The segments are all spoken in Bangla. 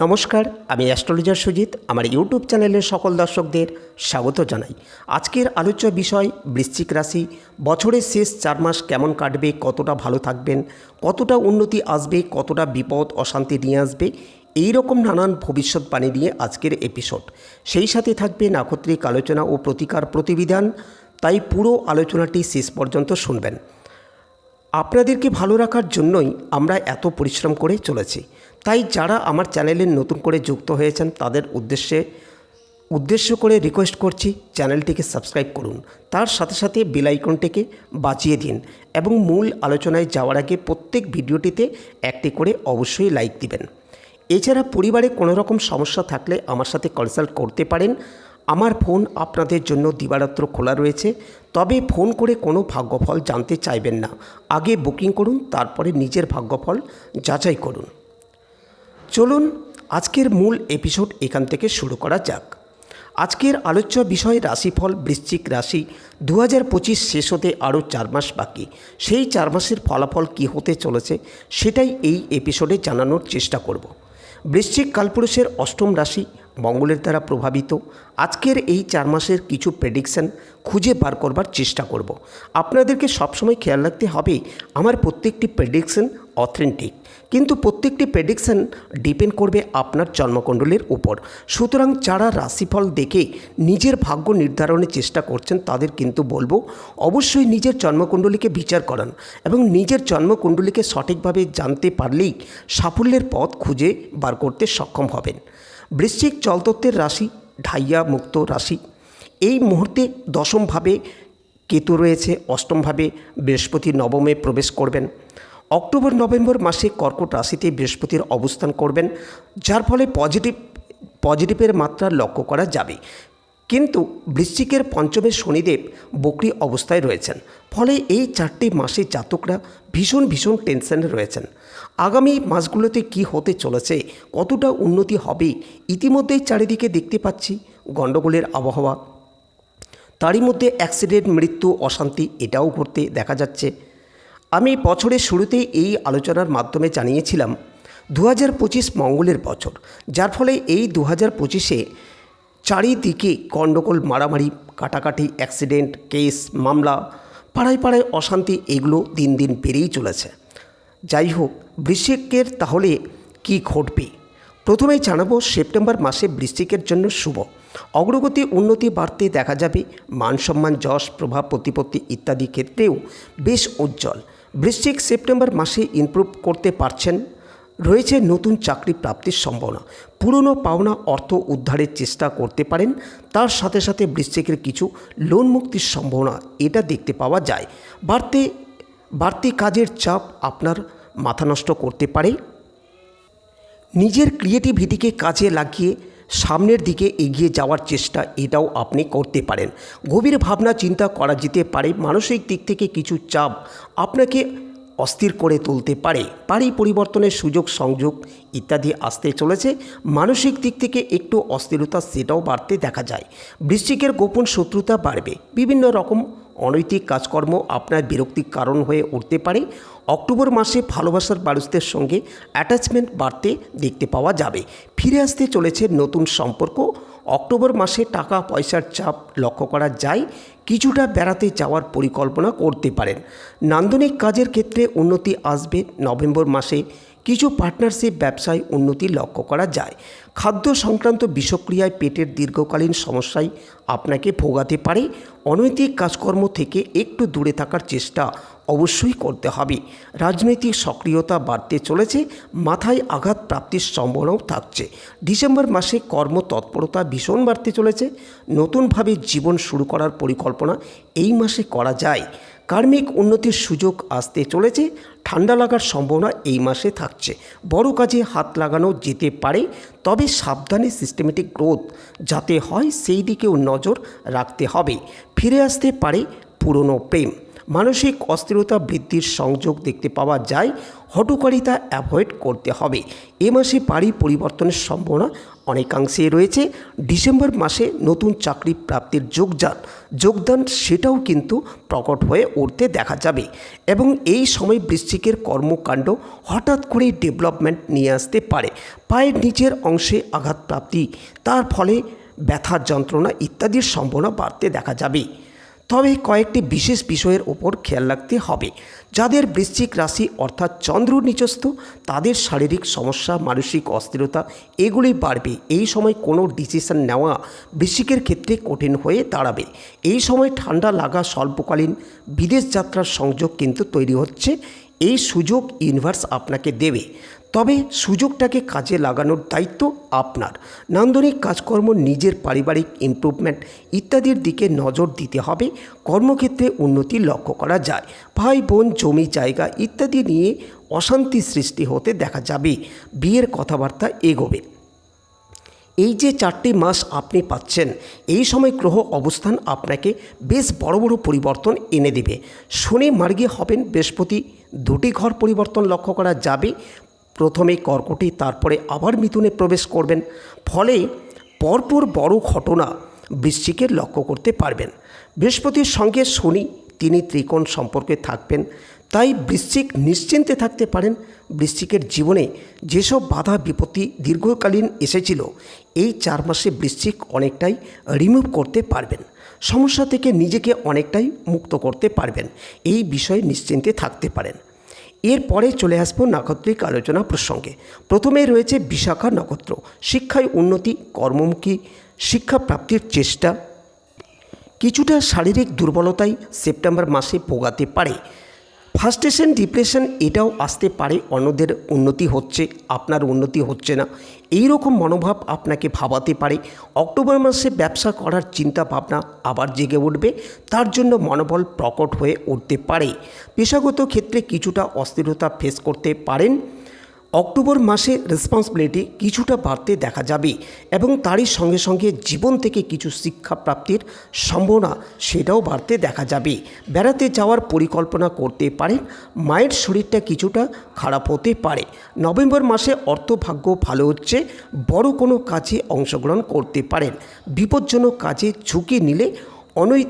নমস্কার, আমি অ্যাস্ট্রোলজার সুজিত, আমার ইউটিউব চ্যানেলের সকল দর্শকদের স্বাগত জানাই। আজকের আলোচ্য বিষয় বৃশ্চিক রাশি। বছরের শেষ চার মাস কেমন কাটবে, কতটা ভালো থাকবেন, কতটা উন্নতি আসবে, কতটা বিপদ, অশান্তি নিয়ে আসবে এই রকম নানান ভবিষ্যৎবাণী নিয়ে আজকের এপিসোড। সেই সাথে থাকবে নাক্ষত্রিক আলোচনা ও প্রতিকার প্রতিবিধান, তাই পুরো আলোচনাটি শেষ পর্যন্ত শুনবেন। আপনাদেরকে ভালো রাখার জন্যই আমরা এত পরিশ্রম করে চলেছি। তাই যারা আমার চ্যানেলে নতুন করে যুক্ত হয়েছেন, তাদের উদ্দেশ্যে, উদ্দেশ্য করে রিকোয়েস্ট করছি চ্যানেলটিকে সাবস্ক্রাইব করুন। তার সাথে সাথে বেল আইকনটিকে বাজিয়ে দিন এবং মূল আলোচনায় যাওয়ার আগে প্রত্যেক ভিডিওটিতে একটি করে অবশ্যই লাইক দিবেন। এছাড়া পরিবারে কোনো রকম সমস্যা থাকলে আমার সাথে কনসাল্ট করতে পারেন। আমার ফোন আপনাদের জন্য দিবারাত্র খোলা রয়েছে। তবে ফোন করে কোনো ভাগ্যফল জানতে চাইবেন না। আগে বুকিং করুন, তারপরে নিজের ভাগ্যফল যাচাই করুন। চলুন, আজকের মূল এপিসোড এখান থেকে শুরু করা যাক। আজকের আলোচ্য বিষয় রাশিফল, বৃশ্চিক রাশি। দু হাজার পঁচিশ শেষ হতে আরও চার মাস বাকি। সেই চার মাসের ফলাফল কী হতে চলেছে, সেটাই এই এপিসোডে জানানোর চেষ্টা করব। বৃশ্চিক কালপুরুষের অষ্টম রাশি মঙ্গলের দ্বারা প্রভাবিত। আজকের এই চার মাসের কিছু প্রেডিকশন খুঁজে বার করবার চেষ্টা করব। আপনাদেরকে সবসময় খেয়াল রাখতে হবে, আমার প্রত্যেকটি প্রেডিকশন অথেন্টিক কিন্তু প্রত্যেকটি প্রেডিকশন ডিপেন্ড করবে আপনার জন্মকুণ্ডলীর উপর। সুতরাং যারা রাশিফল দেখে নিজের ভাগ্য নির্ধারণের চেষ্টা করছেন, তাদের কিন্তু বলব, অবশ্যই নিজের জন্মকুণ্ডলীকে বিচার করান এবং নিজের জন্মকুণ্ডলীকে সঠিকভাবে জানতে পারলেই সাফল্যের পথ খুঁজে বার করতে সক্ষম হবেন। বৃশ্চিক জলতত্ত্বের রাশি, ঢাইয়া মুক্ত রাশি। এই মুহূর্তে দশমভাবে কেতু রয়েছে অষ্টমভাবে বৃহস্পতি নবমে প্রবেশ করবেন। অক্টোবর, নভেম্বর মাসে কর্কট রাশিতে বৃহস্পতির অবস্থান করবেন, যার ফলে পজিটিভ পজিটিভের মাত্রা লক্ষ্য করা যাবে। কিন্তু বৃশ্চিকের পঞ্চমে শনিদেব বকরি অবস্থায় রয়েছেন। ফলে এই চারটি মাসে জাতকরা ভীষণ ভীষণ টেনশনে রয়েছেন। আগামী মাসগুলোতে কি হতে চলেছে, কতটা উন্নতি হবে, ইতিমধ্যেই চারিদিকে দেখতে পাচ্ছি গণ্ডগোলের আবহাওয়া। তারই মধ্যে অ্যাক্সিডেন্ট, মৃত্যু, অশান্তি এটাও ঘটতে দেখা যাচ্ছে। আমি বছরের শুরুতেই এই আলোচনার মাধ্যমে জানিয়েছিলাম দু হাজার পঁচিশ মঙ্গলের বছর, যার ফলে এই দু হাজার পঁচিশে চারিদিকে গণ্ডগোল, মারামারি, কাটাকাটি, অ্যাক্সিডেন্ট, কেস, মামলা, পাড়ায় পাড়ায় অশান্তি, এগুলো দিন দিন বেড়েই চলেছে। যাই হোক, বৃশ্চিকের তাহলে কি ঘটবে? প্রথমেই জানাব, সেপ্টেম্বর মাসে বৃশ্চিকের জন্য শুভ। অগ্রগতি, উন্নতি, বাড়তে দেখা যাবে। মান সম্মান, যশ, প্রভাব, প্রতিপত্তি ইত্যাদি ক্ষেত্রেও বেশ উজ্জ্বল। বৃশ্চিক সেপ্টেম্বর মাসে ইমপ্রুভ করতে পারছেন। রয়েছে নতুন চাকরি প্রাপ্তির সম্ভাবনা। পুরনো পাওনা অর্থ উদ্ধারের চেষ্টা করতে পারেন, তার সাথে সাথে বৃশ্চিকের কিছু লোন মুক্তির সম্ভাবনা এটা দেখতে পাওয়া যায়। বাড়তে, বাড়তি কাজের চাপ আপনার মাথা নষ্ট করতে পারে। নিজের ক্রিয়েটিভিটিকে কাজে লাগিয়ে সামনের দিকে এগিয়ে যাওয়ার চেষ্টা এটাও আপনি করতে পারেন। গভীর ভাবনা চিন্তা করা যেতে পারে, মানসিক দিক থেকে কিছু চাপ আপনাকে অস্থির করে তুলতে পারে। বাড়ি পরিবর্তনের সুযোগ, সংযোগ ইত্যাদি আসতে চলেছে। মানসিক দিক থেকে একটু অস্থিরতা সেটাও বাড়তে দেখা যায়। বৃশ্চিকের গোপন শত্রুতা বাড়বে। বিভিন্ন রকম অনৈতিক কাজকর্ম আপনার বিরক্তির কারণ হয়ে উঠতে পারে। অক্টোবর মাসে ভালোবাসার মানুষদের সঙ্গে অ্যাটাচমেন্ট বাড়তে দেখতে পাওয়া যাবে। ফিরে আসতে চলেছে নতুন সম্পর্ক। অক্টোবর মাসে টাকা, পয়সার চাপ লক্ষ্য করা যায়, কিছুটা বেড়াতে যাওয়ার পরিকল্পনা করতে পারেন। নান্দনিক কাজের ক্ষেত্রে উন্নতি আসবে নভেম্বর মাসে। কিছু পার্টনারশিপ ব্যবসায় উন্নতি লক্ষ্য করা যায়। খাদ্য সংক্রান্ত বিষক্রিয়ায় পেটের দীর্ঘকালীন সমস্যায় আপনাকে ভোগাতে পারে। অনৈতিক কাজকর্ম থেকে একটু দূরে থাকার চেষ্টা অবশ্যই করতে হবে। রাজনৈতিক সক্রিয়তা বাড়তে চলেছে, মাথায় আঘাত প্রাপ্তির সম্ভাবনাও থাকছে। ডিসেম্বর মাসে কর্মতৎপরতা ভীষণ বাড়তে চলেছে। নতুনভাবে জীবন শুরু করার পরিকল্পনা এই মাসে করা যায়। কার্মিক উন্নতির সুযোগ আসতে চলেছে, ঠান্ডা লাগার সম্ভাবনা এই মাসে থাকছে। বড় কাজে হাত লাগানো যেতে পারে, তবে সাবধানে সিস্টেমেটিক গ্রোথ যাতে হয় সেই দিকেও নজর রাখতে হবে। ফিরে আসতে পারে পুরনো প্রেম। মানসিক অস্থিরতা বৃদ্ধির সংযোগ দেখতে পাওয়া যায়। হটকারিতা অ্যাভয়েড করতে হবে। এ মাসে বাড়ি পরিবর্তনের সম্ভাবনা অনেকাংশেই রয়েছে। ডিসেম্বর মাসে নতুন চাকরি প্রাপ্তির যোগদান। যোগদান সেটাও কিন্তু প্রকট হয়ে উঠতে দেখা যাবে। এবং এই সময় বৃশ্চিকের কর্মকাণ্ড হঠাৎ করে ডেভেলপমেন্ট নিয়ে আসতে পারে। পায়ের নিচের অংশে আঘাতপ্রাপ্তি, তার ফলে ব্যথার যন্ত্রণা ইত্যাদির সম্ভাবনা বাড়তে দেখা যাবে। তবে কয়েকটি বিশেষ বিষয়ের ওপর খেয়াল রাখতে হবে। যাদের বৃশ্চিক রাশি অর্থাৎ চন্দ্র নিচস্থ, তাদের শারীরিক সমস্যা, মানসিক অস্থিরতা, এগুলি বাড়বে। এই সময় কোনো ডিসিশন নেওয়া বৃশ্চিকের ক্ষেত্রে কঠিন হয়ে দাঁড়াবে। এই সময় ঠান্ডা লাগা স্বল্পকালীন বিদেশ যাত্রার সংযোগ কিন্তু তৈরি হচ্ছে। এই সুযোগ ইউনিভার্স আপনাকে দেবে। তবে সুযোগটাকে কাজে লাগানোর দায়িত্ব আপনার। নান্দনিক কাজকর্ম, নিজের পারিবারিক ইমপ্রুভমেন্ট ইত্যাদির দিকে নজর দিতে হবে। কর্মক্ষেত্রে উন্নতি লক্ষ্য করা যায়। ভাই, বোন, জমি, জায়গা ইত্যাদি নিয়ে অশান্তি সৃষ্টি হতে দেখা যাবে। বিয়ের কথাবার্তা এগোবে। এই যে চারটি মাস আপনি পাচ্ছেন, এই সময় গ্রহ অবস্থান আপনাকে বেশ বড় বড় পরিবর্তন এনে দেবে। শনি মার্গে হবেন বৃহস্পতি। দুটি ঘর পরিবর্তন লক্ষ্য করা যাবে। প্রথমে কর্কটে তারপরে আবার মিথুনে প্রবেশ করবেন, ফলে পরপর বড় ঘটনা বৃশ্চিকের লক্ষ্য করতে পারবেন। বৃহস্পতির সঙ্গে শনি, তিনি ত্রিকোণ সম্পর্কে থাকবেন, তাই বৃশ্চিক নিশ্চিন্তে থাকতে পারেন। বৃশ্চিকের জীবনে যেসব বাধা বিপত্তি দীর্ঘকালীন এসেছিল, এই চার মাসে বৃশ্চিক অনেকটাই রিমুভ করতে পারবেন। সমস্যা থেকে নিজেকে অনেকটাই মুক্ত করতে পারবেন, এই বিষয়ে নিশ্চিন্তে থাকতে পারেন। এরপরে চলে আসব নাক্ষত্রিক আলোচনা প্রসঙ্গে। প্রথমে রয়েছে বিশাখা নক্ষত্র, শিক্ষায় উন্নতি, কর্মমুখী, শিক্ষা প্রাপ্তির চেষ্টা। কিছুটা শারীরিক দুর্বলতাই সেপ্টেম্বর মাসে ভোগাতে পারে। ফার্স্টেশন ডিপ্রেশন এটাও আসতে পারে, অন্যদের উন্নতি হচ্ছে, আপনার উন্নতি হচ্ছে না। এই রকম মনোভাব আপনাকে ভাবাতে পারে। অক্টোবর মাসে ব্যবসা করার চিন্তা ভাবনা আবার জেগে উঠবে, তার জন্য মনোবল প্রকট হয়ে উঠতে পারে। পেশাগত ক্ষেত্রে কিছুটা অস্থিরতা ফেস করতে পারেন। অক্টোবর মাসে রেসপন্সিবিলিটি কিছুটা বাড়তে দেখা যাবে এবং তারই সঙ্গে সঙ্গে জীবন থেকে কিছু শিক্ষা প্রাপ্তির সম্ভাবনা সেটাও বাড়তে দেখা যাবে। বেড়াতে যাওয়ার পরিকল্পনা করতে পারেন, মায়ের শরীরটা কিছুটা খারাপ হতে পারে। নভেম্বর মাসে অর্থভাগ্য ভালো হচ্ছে, বড় কোনো কাজে অংশগ্রহণ করতে পারেন। বিপজ্জনক কাজে ঝুঁকি নিলে অনৈ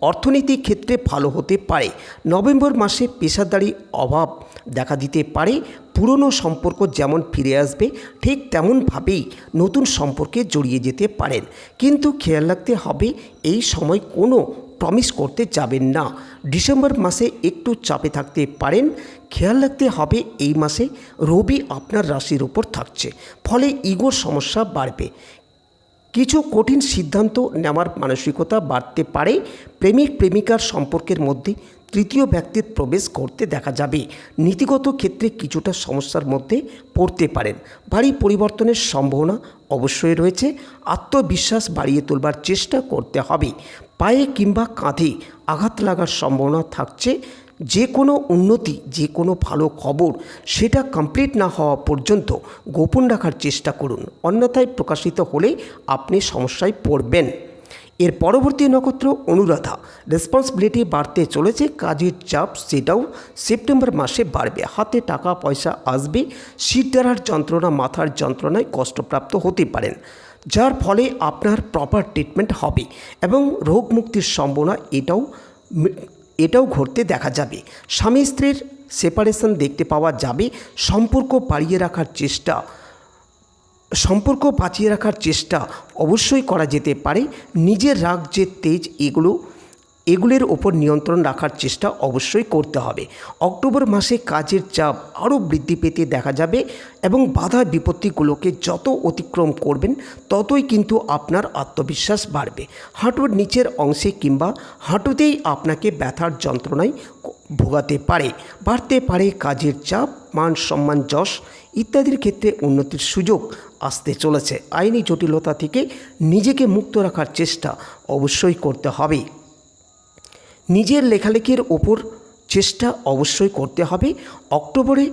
অর্থনৈতিক ক্ষেত্রে ভালো হতে পারে। নভেম্বর মাসে পেশাদারি অভাব দেখা দিতে পারে। পুরনো সম্পর্ক যেমন ফিরে আসবে, ঠিক তেমনভাবেই নতুন সম্পর্কে জড়িয়ে যেতে পারেন। কিন্তু খেয়াল রাখতে হবে, এই সময় কোনো প্রমিস করতে যাবেন না। ডিসেম্বর মাসে একটু চাপে থাকতে পারেন। খেয়াল রাখতে হবে, এই মাসে রবি আপনার রাশির ওপর থাকছে। ফলে ইগোর সমস্যা বাড়বে। কিছু কঠিন সিদ্ধান্ত নেওয়ার মানসিকতা বাড়তে পারে। প্রেমিক প্রেমিকার সম্পর্কের মধ্যে তৃতীয় ব্যক্তির প্রবেশ করতে দেখা যাবে। নীতিগত ক্ষেত্রে কিছুটা সমস্যার মধ্যে পড়তে পারেন। বাড়ি পরিবর্তনের সম্ভাবনা অবশ্যই রয়েছে। আত্মবিশ্বাস বাড়িয়ে তোলবার চেষ্টা করতে হবে। পায়ে কিংবা কাঁধে আঘাত লাগার সম্ভাবনা থাকছে। যে কোনো উন্নতি, যে কোনো ভালো খবর, সেটা কমপ্লিট না হওয়া পর্যন্ত গোপন রাখার চেষ্টা করুন। অন্যথায় প্রকাশিত হলে আপনি সমস্যায় পড়বেন। এর পরবর্তী নক্ষত্র অনুরাধা। রেসপন্সিবিলিটি বাড়তে চলেছে, কাজের চাপ সেটাও সেপ্টেম্বর মাসে বাড়বে। হাতে টাকা, পয়সা আসবে, শীত দ্বারার যন্ত্রণা, মাথার যন্ত্রণায় কষ্টপ্রাপ্ত হতে পারেন। যার ফলে আপনার প্রপার ট্রিটমেন্ট হবে এবং রোগ মুক্তির সম্ভাবনা এটাও এটাও ঘটতে দেখা যাবে। স্বামী স্ত্রীর সেপারেশন দেখতে পাওয়া যাবে। সম্পর্ক পাড়িয়ে রাখার চেষ্টা। সম্পর্ক বাঁচিয়ে রাখার চেষ্টা অবশ্যই করা যেতে পারে। নিজের রাগ যে তেজ, এগুলো এগুলির ওপর নিয়ন্ত্রণ রাখার চেষ্টা অবশ্যই করতে হবে। অক্টোবর মাসে কাজের চাপ আরও বৃদ্ধি পেতে দেখা যাবে এবং বাধা বিপত্তিগুলোকে যত অতিক্রম করবেন, ততই কিন্তু আপনার আত্মবিশ্বাস বাড়বে। হাঁটুর নিচের অংশে কিংবা হাঁটুতেই আপনাকে ব্যথার যন্ত্রণায় ভোগাতে পারে। বাড়তে পারে কাজের চাপ, মান সম্মান যশ ইত্যাদির ক্ষেত্রে উন্নতির সুযোগ আসতে চলেছে। আইনি জটিলতা থেকে নিজেকে মুক্ত রাখার চেষ্টা অবশ্যই করতে হবে। নিজের লেখালেখির ওপর চেষ্টা অবশ্যই করতে হবে। অক্টোবরে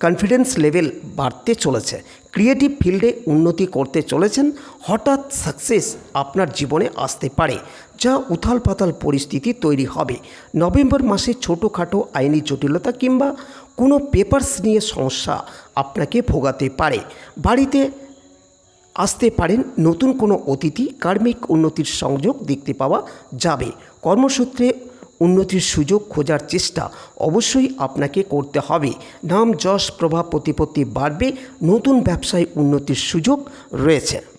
কনফিডেন্স লেভেল বাড়তে চলেছে। ক্রিয়েটিভ ফিল্ডে উন্নতি করতে চলেছেন। হঠাৎ সাকসেস আপনার জীবনে আসতে পারে, যা উথাল পাতাল পরিস্থিতি তৈরি হবে। নভেম্বর মাসে ছোটোখাটো আইনি জটিলতা কিংবা কোনো পেপারস নিয়ে সমস্যা আপনাকে ভোগাতে পারে। বাড়িতে আসতে পারেন, নতুন কোনো অতিথি, কার্মিক উন্নতির সংযোগ দেখতে পাওয়া যাবে। কর্মসূত্রে উন্নতির সুযোগ খোঁজার চেষ্টা অবশ্যই আপনাকে করতে হবে। নাম যশ প্রভাব প্রতিপত্তি বাড়বে। নতুন ব্যবসায় উন্নতির সুযোগ রয়েছে।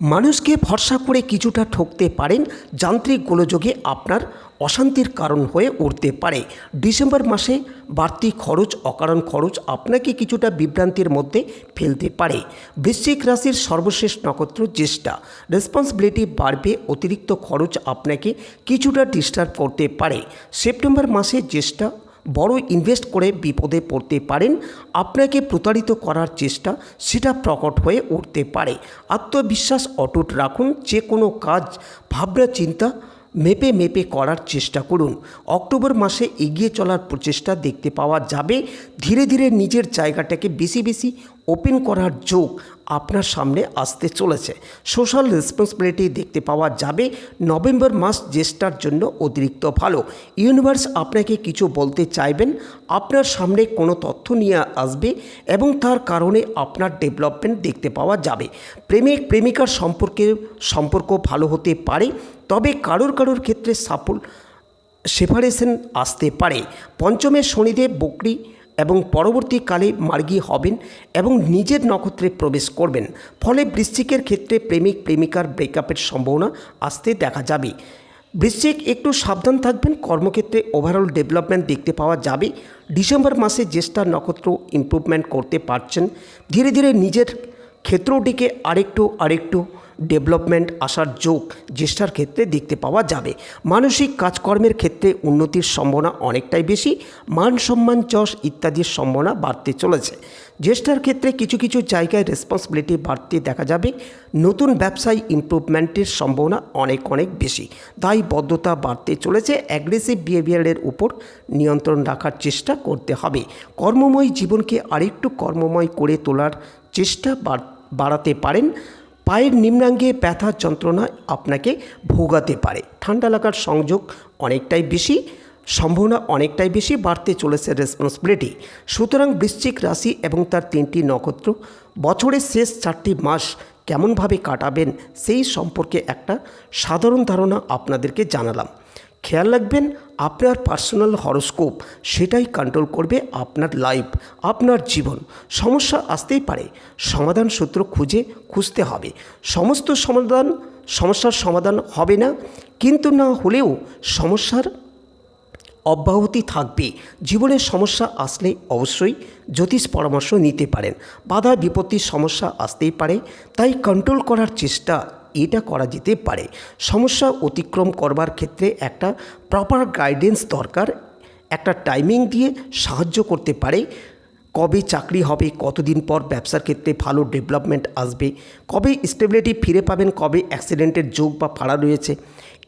মানুষকে ভরসা করে কিছুটা ঠকতে পারেন, যান্ত্রিক গোলযোগে আপনার অশান্তির কারণ হয়ে উঠতে পারে। ডিসেম্বর মাসে বাড়তি খরচ, অকারণ খরচ আপনাকে কিছুটা বিভ্রান্তির মধ্যে ফেলতে পারে। বৃশ্চিক রাশির সর্বশেষ নক্ষত্র জ্যেষ্ঠা। রেসপন্সিবিলিটি বাড়বে, অতিরিক্ত খরচ আপনাকে কিছুটা ডিস্টার্ব করতে পারে। সেপ্টেম্বর মাসে জ্যেষ্ঠা বড় ইনভেস্ট করে বিপদে পড়তে পারেন, আপনাকে প্রতারিত করার চেষ্টা সেটা প্রকট হয়ে উঠতে পারে। আত্মবিশ্বাস অটুট রাখুন, যে কোনো কাজ, ভাবনা, চিন্তা মেপে মেপে করার চেষ্টা করুন। অক্টোবর মাসে এগিয়ে চলার প্রচেষ্টা দেখতে পাওয়া যাবে। ধীরে ধীরে নিজের জায়গাটাকে বেশি বেশি ওপেন করার যোগ আপনার সামনে আসতে চলেছে। সোশ্যাল রেসপন্সিবিলিটি দেখতে পাওয়া যাবে। নভেম্বর মাস জ্যেষ্ঠার জন্য অতিরিক্ত ভালো। ইউনিভার্স আপনাকে কিছু বলতে চাইবেন। আপনার সামনে কোনো তথ্য নিয়ে আসবে এবং তার কারণে আপনার ডেভেলপমেন্ট দেখতে পাওয়া যাবে। প্রেমিক, প্রেমিকার সম্পর্কে, সম্পর্ক ভালো হতে পারে, তবে কারোর কারোর ক্ষেত্রে সাফল সেপারেশন আসতে পারে। পঞ্চমে শনিদেব, বকরি এবং পরবর্তীকালে মার্গী হবেন এবং নিজের নক্ষত্রে প্রবেশ করবেন। ফলে বৃশ্চিকের ক্ষেত্রে প্রেমিক, প্রেমিকার ব্রেকআপের সম্ভাবনা আসতে দেখা যাবে। বৃশ্চিক একটু সাবধান থাকবেন, কর্মক্ষেত্রে ওভারঅল ডেভেলপমেন্ট দেখতে পাওয়া যাবে। ডিসেম্বর মাসে জ্যেষ্ঠা নক্ষত্র ইমপ্রুভমেন্ট করতে পারছেন। ধীরে ধীরে নিজের ক্ষেত্রটিকে আরেকটু আরেকটু ডেভেলপমেন্ট আসার যোগ জ্যেষ্ঠার ক্ষেত্রে দেখতে পাওয়া যাবে। মানসিক কাজকর্মের ক্ষেত্রে উন্নতির সম্ভাবনা অনেকটাই বেশি, মান সম্মান যশ ইত্যাদির সম্ভাবনা বাড়তে চলেছে। জ্যেষ্ঠার ক্ষেত্রে কিছু কিছু জায়গায় রেসপন্সিবিলিটি বাড়তে দেখা যাবে। নতুন ব্যবসায় ইমপ্রুভমেন্টের সম্ভাবনা অনেক অনেক বেশি। দায়বদ্ধতা বাড়তে চলেছে। অ্যাগ্রেসিভ বিহেভিয়ারের উপর নিয়ন্ত্রণ রাখার চেষ্টা করতে হবে। কর্মময় জীবনকে আরেকটু কর্মময় করে তোলার চেষ্টা বাড়াতে পারেন। পায়ের নিম্নাঙ্গে ব্যথা যন্ত্রণা আপনাকে ভোগাতে পারে। ঠান্ডা লাগার সংযোগ অনেকটাই বেশি, সম্ভাবনা অনেকটাই বেশি, বাড়তে চলেছে রেসপন্সিবিলিটি সুতরাং বৃশ্চিক রাশি এবং তার তিনটি নক্ষত্র বছরের শেষ চারটি মাস কেমনভাবে কাটাবেন সেই সম্পর্কে একটা সাধারণ ধারণা আপনাদেরকে জানালাম। খেয়াল রাখবেন, আপনার পার্সোনাল হরোস্কোপ সেটাই কন্ট্রোল করবে আপনার লাইফ আপনার জীবন। সমস্যা আসতেই পারে, সমাধান সূত্র খুঁজে খুঁজতে হবে। সমস্ত সমাধান, সমস্যার সমাধান হবে না, কিন্তু না হলেও সমস্যার অব্যাহতি থাকবে। জীবনের সমস্যা আসলে অবশ্যই জ্যোতিষ পরামর্শ নিতে পারেন। বাধা বিপত্তির সমস্যা আসতেই পারে, তাই কন্ট্রোল করার চেষ্টা এটা করা যেতে পারে। সমস্যা অতিক্রম করবার ক্ষেত্রে একটা প্রপার গাইডেন্স দরকার, একটা টাইমিং দিয়ে সাহায্য করতে পারে। কবে চাকরি হবে, কতদিন পর ব্যবসার ক্ষেত্রে ভালো ডেভেলপমেন্ট আসবে, কবে স্টেবিলিটি ফিরে পাবেন, কবে অ্যাক্সিডেন্টের যোগ বা ফাড়া রয়েছে।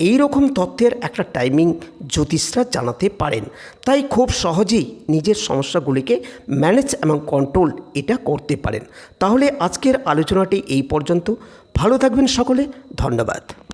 এই রকম তথ্যের একটা টাইমিং জ্যোতিষরা জানাতে পারেন। তাই খুব সহজেই নিজের সমস্যাগুলিকে ম্যানেজ এবং কন্ট্রোল এটা করতে পারেন। তাহলে আজকের আলোচনাটি এই পর্যন্ত। ভালো থাকবেন সকলে। ধন্যবাদ।